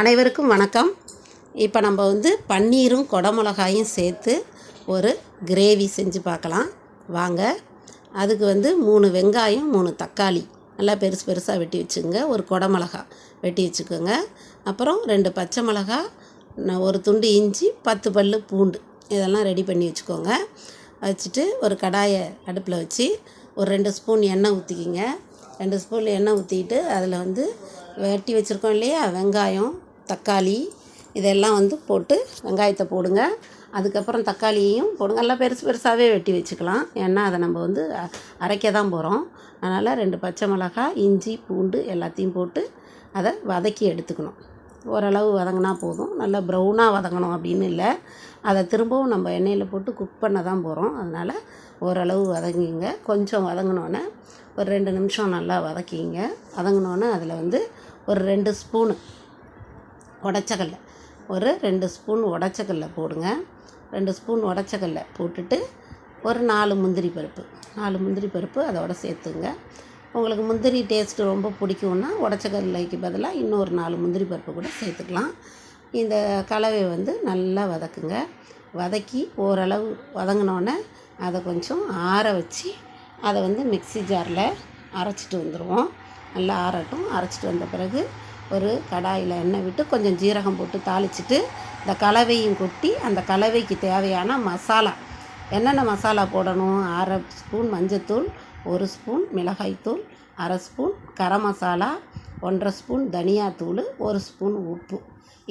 அனைவருக்கும் வணக்கம். இப்போ நம்ம வந்து பன்னீரும் குடமிளகாயும் சேர்த்து ஒரு கிரேவி செஞ்சு பார்க்கலாம். வாங்க. அதுக்கு வந்து மூணு வெங்காயம் மூணு தக்காளி. நல்லா பெருசு பெருசாக வெட்டி வச்சுக்கோங்க ஒரு குடமிளகா வெட்டி வச்சுக்கோங்க. அப்புறம் ரெண்டு பச்சை மிளகா ஒரு துண்டு இஞ்சி பத்து பல் பூண்டு. இதெல்லாம் ரெடி பண்ணி வச்சுக்கோங்க. வச்சுட்டு ஒரு கடாயை அடுப்பில் வச்சு ஒரு ரெண்டு ஸ்பூன் எண்ணெய் ஊற்றிக்கிங்க ரெண்டு ஸ்பூன் எண்ணெய் ஊற்றிட்டு அதில் வந்து வெட்டி வச்சுருக்கோம் இல்லையா? வெங்காயம் தக்காளி இதெல்லாம் வந்து போட்டு வெங்காயத்தை போடுங்க. அதுக்கப்புறம் தக்காளியையும் போடுங்க. எல்லாம் பெருசு பெருசாகவே வெட்டி வச்சுக்கலாம். ஏன்னா அதை நம்ம வந்து அ- அரைக்க தான் போகிறோம் அதனால் ரெண்டு பச்சை மிளகாய் இஞ்சி பூண்டு எல்லாத்தையும் போட்டு அதை வதக்கி எடுத்துக்கணும். ஓரளவு வதங்கினா போதும். நல்லா ப்ரௌனாக வதங்கணும் அப்படின்னு இல்லை. அதை திரும்பவும் நம்ம எண்ணெயில் போட்டு குக் பண்ண தான் போகிறோம் அதனால் ஓரளவு வதங்கிங்க. கொஞ்சம் வதங்கினோன்னே ஒரு ரெண்டு நிமிஷம் நல்லா வதக்கிங்க. வதங்கினோன்னே அதில் வந்து ஒரு ரெண்டு ஸ்பூனு உடச்சக்கல்ல. ஒரு ரெண்டு ஸ்பூன் உடச்சக்கல்ல போடுங்க. ரெண்டு ஸ்பூன் உடச்சக்கல்ல போட்டுட்டு ஒரு நாலு முந்திரி பருப்பு. நாலு முந்திரி பருப்பு அதோட சேர்த்துங்க. உங்களுக்கு முந்திரி டேஸ்ட்டு ரொம்ப பிடிக்கும்னா உடச்சக்கல்லைக்கு பதிலாக இன்னொரு நாலு முந்திரி பருப்பு கூட சேர்த்துக்கலாம். இந்த கலவையை வந்து நல்லா வதக்குங்க. வதக்கி ஓரளவு வதங்கினோடனே அதை கொஞ்சம் ஆற வச்சு அதை வந்து மிக்ஸி ஜாரில் அரைச்சிட்டு வந்துடுவோம் நல்லா ஆறட்டும். அரைச்சிட்டு வந்த பிறகு ஒரு கடாயில் எண்ணெய் விட்டு கொஞ்சம் ஜீரகம் போட்டு தாளிச்சிட்டு இந்த கலவையும் கொட்டி அந்த கலவைக்கு தேவையான மசாலா. என்னென்ன மசாலா போடணும்? அரை ஸ்பூன் மஞ்சத்தூள் ஒரு ஸ்பூன் மிளகாய்த்தூள் அரை ஸ்பூன் கரம் மசாலா ஒன்றரை ஸ்பூன் தனியாத்தூள் ஒரு ஸ்பூன் உப்பு.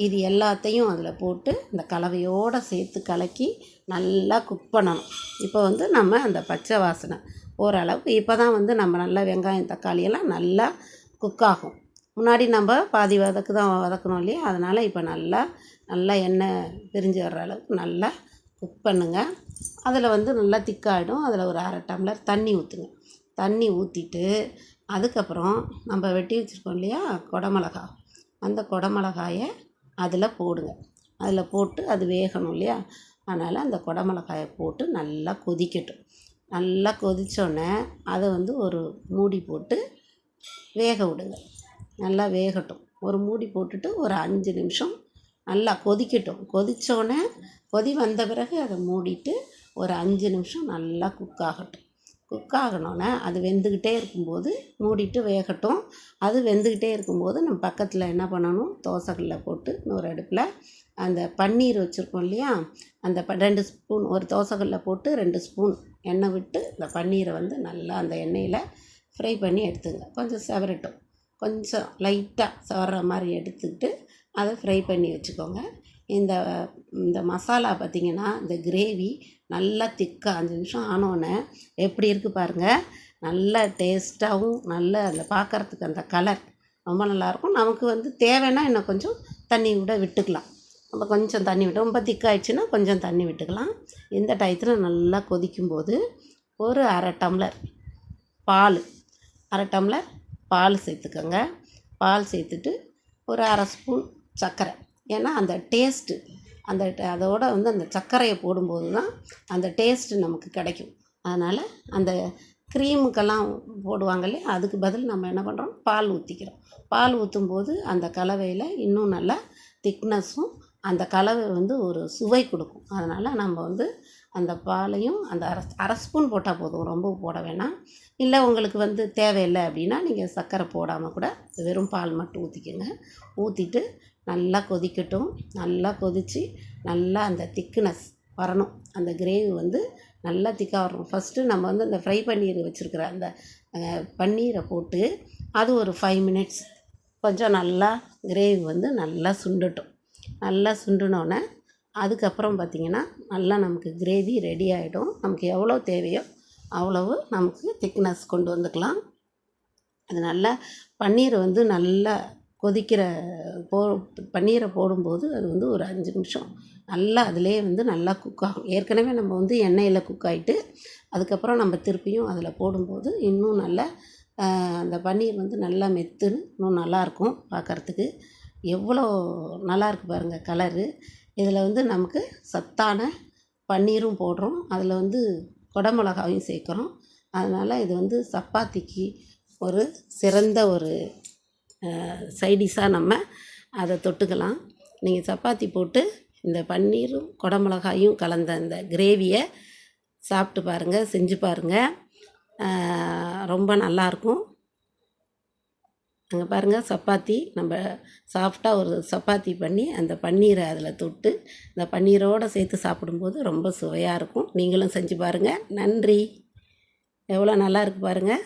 இது எல்லாத்தையும் அதில் போட்டு இந்த கலவையோடு சேர்த்து கலக்கி நல்லா குக் பண்ணணும். இப்போ வந்து நம்ம அந்த பச்சை வாசனை ஓரளவுக்கு இப்போ தான் வந்து நம்ம நல்லா வெங்காயம் தக்காளியெல்லாம் நல்லா குக் ஆகும். முன்னாடி நம்ம பாதி வதக்கு தான் வதக்கணும் இல்லையா? அதனால் இப்போ நல்லா நல்லா எண்ணெய் பிரிஞ்சு வர்ற அளவுக்கு நல்லா குக் பண்ணுங்க. அதில் வந்து நல்லா திக்காகிடும் அதில் ஒரு அரை டம்ளர் தண்ணி ஊற்றுங்க தண்ணி ஊற்றிட்டு அதுக்கப்புறம் நம்ம வெட்டி வச்சுருக்கோம் இல்லையா? கொடமிளகா அந்த குடமிளகாயை அதில் போடுங்க. அதில் போட்டு அது வேகணும் இல்லையா? அதனால் அந்த கொடமிளகாயை போட்டு நல்லா கொதிக்கட்டும். நல்லா கொதித்தோடனே அதை வந்து ஒரு மூடி போட்டு வேக விடுங்க. நல்லா வேகட்டும். ஒரு மூடி போட்டுட்டு ஒரு அஞ்சு நிமிஷம் நல்லா கொதிக்கட்டும். கொதித்தோடனே கொதி வந்த பிறகு அதை மூடிட்டு ஒரு அஞ்சு நிமிஷம் நல்லா குக் ஆகட்டும். குக் ஆகணுன்னே அது வெந்துக்கிட்டே இருக்கும்போது மூடிட்டு வேகட்டும். அது வெந்துக்கிட்டே இருக்கும்போது நம்ம பக்கத்தில் என்ன பண்ணணும்? தோசைக்கல்ல போட்டு இன்னொரு அடுப்பில் அந்த பன்னீர் வச்சுருக்கோம் இல்லையா? அந்த ப ரெண்டு ஸ்பூன் ஒரு தோசைக்கல்ல போட்டு ரெண்டு ஸ்பூன் எண்ணெய் விட்டு இந்த பன்னீரை வந்து நல்லா அந்த எண்ணெயில் ஃப்ரை பண்ணி எடுத்துங்க. கொஞ்சம் செவரட்டும். கொஞ்சம் லைட்டாக சவர்ற மாதிரி எடுத்துக்கிட்டு அதை ஃப்ரை பண்ணி வச்சுக்கோங்க. இந்த இந்த மசாலா பார்த்திங்கன்னா இந்த கிரேவி நல்லா திக்காக அஞ்சு நிமிஷம் ஆனோடனே எப்படி இருக்குது பாருங்கள் நல்ல டேஸ்ட்டாகவும் நல்ல அந்த பார்க்குறதுக்கு அந்த கலர் ரொம்ப நல்லாயிருக்கும் நமக்கு வந்து தேவைன்னா இன்னும் கொஞ்சம் தண்ணி விட விட்டுக்கலாம். நம்ம கொஞ்சம் தண்ணி விட்டு ரொம்ப திக்காயிடுச்சுன்னா கொஞ்சம் தண்ணி விட்டுக்கலாம். இந்த டயத்தில் நல்லா கொதிக்கும்போது ஒரு அரை டம்ளர் பால் அரை டம்ளர் பால் சேர்த்துக்கோங்க. பால் சேர்த்துட்டு ஒரு அரை ஸ்பூன் சர்க்கரை. ஏன்னா அந்த டேஸ்ட்டு அந்த அதோட வந்து அந்த சர்க்கரையை போடும்போது தான் அந்த டேஸ்ட்டு நமக்கு கிடைக்கும். அதனால் அந்த க்ரீமுக்கெல்லாம் போடுவாங்க இல்லையா அதுக்கு பதில் நம்ம என்ன பண்ணுறோம் பால் ஊற்றிக்கிறோம் பால் ஊற்றும்போது அந்த கலவையில் இன்னும் நல்லா திக்னஸும் அந்த கலவை வந்து ஒரு சுவை கொடுக்கும். அதனால் நம்ம வந்து அந்த பாலையும் அந்த அரை அரை ஸ்பூன் போட்டால் போதும். ரொம்ப போட வேணாம். இல்லை உங்களுக்கு வந்து தேவையில்லை அப்படின்னா நீங்கள் சர்க்கரை போடாமல் கூட வெறும் பால் மட்டும் ஊற்றிக்கோங்க ஊற்றிட்டு நல்லா கொதிக்கட்டும். நல்லா கொதித்து நல்லா அந்த திக்னஸ் வரணும். அந்த கிரேவி வந்து நல்லா திக்காக வரணும். ஃபஸ்ட்டு நம்ம வந்து அந்த ஃப்ரை பன்னீர் வச்சுருக்கிற அந்த பன்னீரை போட்டு அது ஒரு ஃபைவ் மினிட்ஸ் கொஞ்சம் நல்லா கிரேவி வந்து நல்லா சுண்டட்டும். நல்லா சுண்டுனோடனே அதுக்கப்புறம் பார்த்திங்கன்னா நல்லா நமக்கு கிரேவி ரெடி ஆகிடும் நமக்கு எவ்வளோ தேவையோ அவ்வளவு நமக்கு திக்னஸ் கொண்டு வந்துக்கலாம். அது நல்லா பன்னீர் வந்து நல்லா கொதிக்கிற போ பன்னீரை போடும்போது அது வந்து ஒரு அஞ்சு நிமிஷம் நல்லா அதிலே வந்து நல்லா குக் ஆகும். ஏற்கனவே நம்ம வந்து எண்ணெயில் குக் ஆகிட்டு அதுக்கப்புறம் நம்ம திருப்பியும் அதில் போடும்போது இன்னும் நல்லா அந்த பன்னீர் வந்து நல்லா மெத்துன்னு இன்னும் நல்லாயிருக்கும் பார்க்குறதுக்கு. எவ்வளோ நல்லாயிருக்கு பாருங்கள் கலரு இதில் வந்து நமக்கு சத்தான பன்னீரும் போடுறோம். அதில் வந்து குடமிளகாயும் சேர்க்குறோம். அதனால் இது வந்து சப்பாத்திக்கு ஒரு சிறந்த ஒரு சைடிஷாக நம்ம அதை தொட்டுக்கலாம். நீங்கள் சப்பாத்தி போட்டு இந்த பன்னீரும் குடமிளகாயும் கலந்த இந்த கிரேவியை சாப்பிட்டு பாருங்கள் செஞ்சு பாருங்கள் ரொம்ப நல்லாயிருக்கும் அங்கே பாருங்கள் சப்பாத்தி. நம்ம சாஃப்டாக ஒரு சப்பாத்தி பண்ணி அந்த பன்னீரை அதில் தொட்டு இந்த பன்னீரோடு சேர்த்து சாப்பிடும்போது ரொம்ப சுவையாக இருக்கும். நீங்களும் செஞ்சு பாருங்கள் நன்றி. எவ்வளோ நல்லா இருக்கு பாருங்கள்